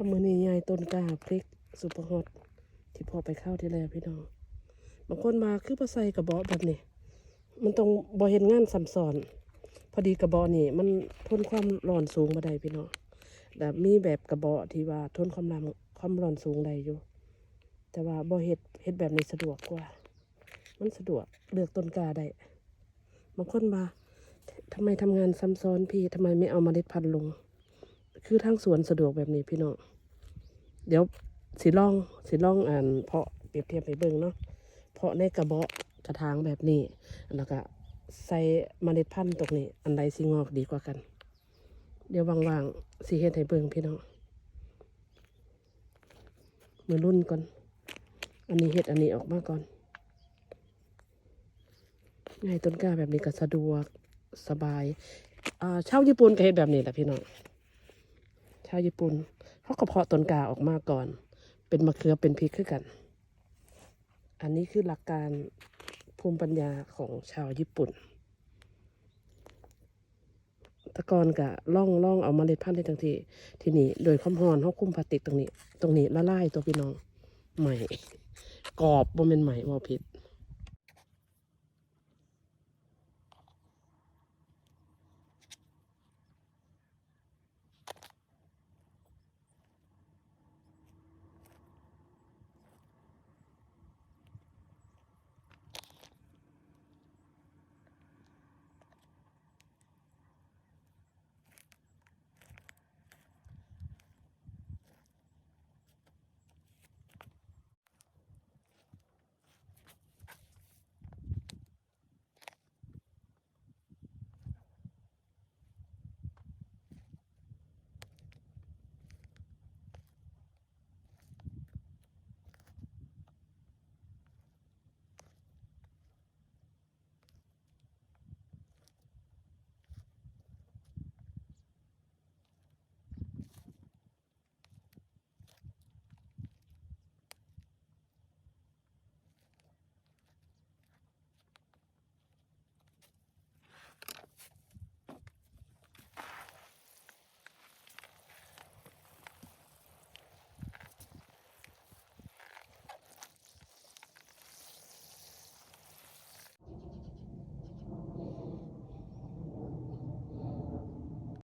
ข้ามือนี้ยายต้นกาพริกซุปร์ฮอตที่พอไปเข้าที่แล้วพี่น้องบางคนมาคือบ่ใส่กระบอกแบบนี้มันต้องบ่เห็นงานซ้ำซ้อน พอดีกระบอกนี่ มันทนความร้อนสูงบ่ได้พี่น้องแต่มีแบบกระบอกที่ว่าทนความร้อนความร้อนสูงได้อยู่ แต่ว่าบ่เฮ็ดเฮ็ดแบบนี้สะดวกกว่า มันสะดวกเลือกต้นกาได้บางคนมาทำไมทำงานซ้ำซ้อนพี่ทำไมไม่เอาเมล็ดพันธุ์ลง คือทางสวนสะดวกแบบนี้พี่น้อง เดี๋ยวสิลองสิลองอ่านเพาะเปรียบเทียบไปเบิ่งเนาะ เพาะในกระเบาะกระถางแบบนี้ แล้วก็ใส่เมล็ดพันธุ์ตรงนี้ อันใดสิงอกดีกว่ากัน เดี๋ยวว่างๆสิเฮ็ดให้เบิ่งพี่น้องมือรุ่นก่อน อันนี้เฮ็ดอันนี้ออกมาก่อนง่ายต้นกล้าแบบนี้ก็สะดวกสบายอ่าเช่าญี่ปุ่นก็เฮ็ดแบบนี้แหละพี่น้อง ชาวญี่ปุ่นเขาก็เพาะต้นกาออกมาก่อน เป็นมะเขือเป็นพริกคือกัน อันนี้คือหลักการภูมิปัญญาของชาวญี่ปุ่น ตะกอนกะล่องล่องเอาเมาเล็ดพันธุ์ได้ทั้งทีทีนี้โดยความร้อนเขาคุมพลาสติกตรงนี้ ตรงนี้ละลายตัวพี่น้องใหม่ กรอบบ่เป็นใหม่บ่ผิด